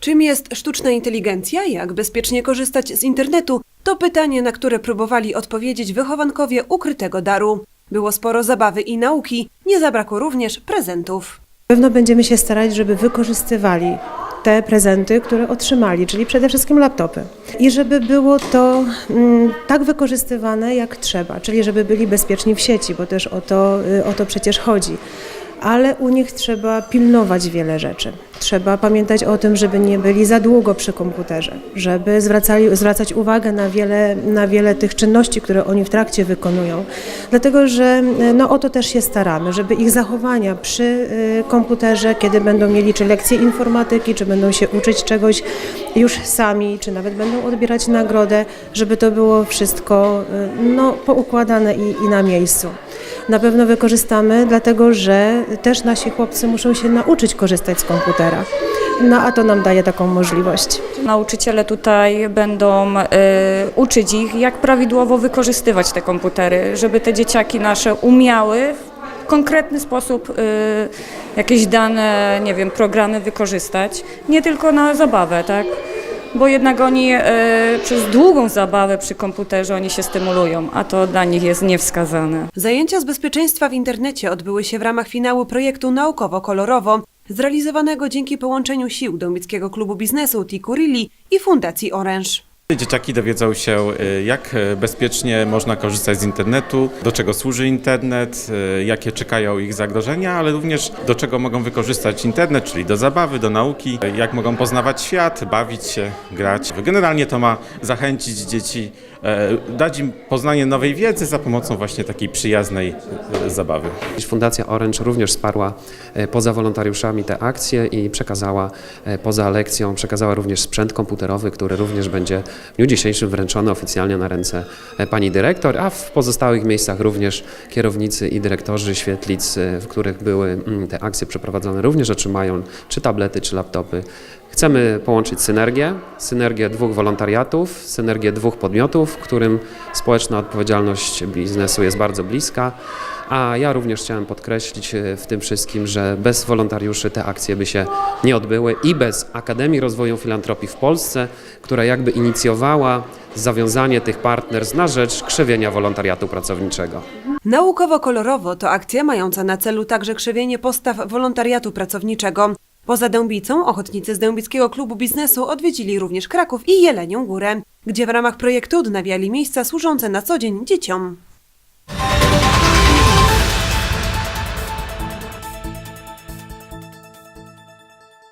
Czym jest sztuczna inteligencja? Jak bezpiecznie korzystać z internetu? To pytanie, na które próbowali odpowiedzieć wychowankowie ukrytego daru. Było sporo zabawy i nauki, nie zabrakło również prezentów. Na pewno będziemy się starać, żeby wykorzystywali te prezenty, które otrzymali, czyli przede wszystkim laptopy. I żeby było to mm, tak wykorzystywane jak trzeba, czyli żeby byli bezpieczni w sieci, bo też o to, y, o to przecież chodzi. Ale u nich trzeba pilnować wiele rzeczy. Trzeba pamiętać o tym, żeby nie byli za długo przy komputerze, żeby zwracali, zwracać uwagę na wiele, na wiele tych czynności, które oni w trakcie wykonują. Dlatego, że y, no, o to też się staramy, żeby ich zachowania przy y, komputerze, kiedy będą mieli czy lekcje informatyki, czy będą się uczyć czegoś już sami, czy nawet będą odbierać nagrodę, żeby to było wszystko y, no, poukładane i, i na miejscu. Na pewno wykorzystamy, dlatego że też nasi chłopcy muszą się nauczyć korzystać z komputera. No a to nam daje taką możliwość. Nauczyciele tutaj będą e, uczyć ich, jak prawidłowo wykorzystywać te komputery, żeby te dzieciaki nasze umiały w konkretny sposób e, jakieś dane, nie wiem, programy wykorzystać, nie tylko na zabawę, tak? Bo jednak oni e, przez długą zabawę przy komputerze oni się stymulują, a to dla nich jest niewskazane. Zajęcia z bezpieczeństwa w internecie odbyły się w ramach finału projektu Naukowo-Kolorowo, zrealizowanego dzięki połączeniu sił Dąbickiego Klubu Biznesu Tikurilli i Fundacji Orange. Dzieciaki dowiedzą się, y, jak y, bezpiecznie można korzystać z internetu, do czego służy internet, y, jakie czekają ich zagrożenia, ale również do czego mogą wykorzystać internet, czyli do zabawy, do nauki, jak mogą poznawać świat, bawić się, grać. Generalnie to ma zachęcić dzieci, e, dać im poznanie nowej wiedzy za pomocą właśnie takiej przyjaznej zabawy. Fundacja Orange również wsparła e, poza wolontariuszami te akcje i przekazała e, poza lekcją, przekazała również sprzęt komputerowy, który również będzie w dniu dzisiejszym wręczony oficjalnie na ręce e, pani dyrektor, a w pozostałych miejscach również kierownicy i dyrektorzy świetlic, e, w których były mm, te akcje przeprowadzone, również otrzymają czy tablety, czy laptopy. Chcemy połączyć synergię, synergię dwóch wolontariatów, synergię dwóch podmiotów, którym społeczna odpowiedzialność biznesu jest bardzo bliska. A ja również chciałem podkreślić e, w tym wszystkim, że bez wolontariuszy te akcje by się nie odbyły i bez Akademii Rozwoju Filantropii w Polsce, która jakby inicjowała zawiązanie tych partnerstw na rzecz krzewienia wolontariatu pracowniczego. Naukowo-kolorowo to akcja mająca na celu także krzewienie postaw wolontariatu pracowniczego. Poza Dębicą ochotnicy z Dębickiego Klubu Biznesu odwiedzili również Kraków i Jelenią Górę, gdzie w ramach projektu odnawiali miejsca służące na co dzień dzieciom.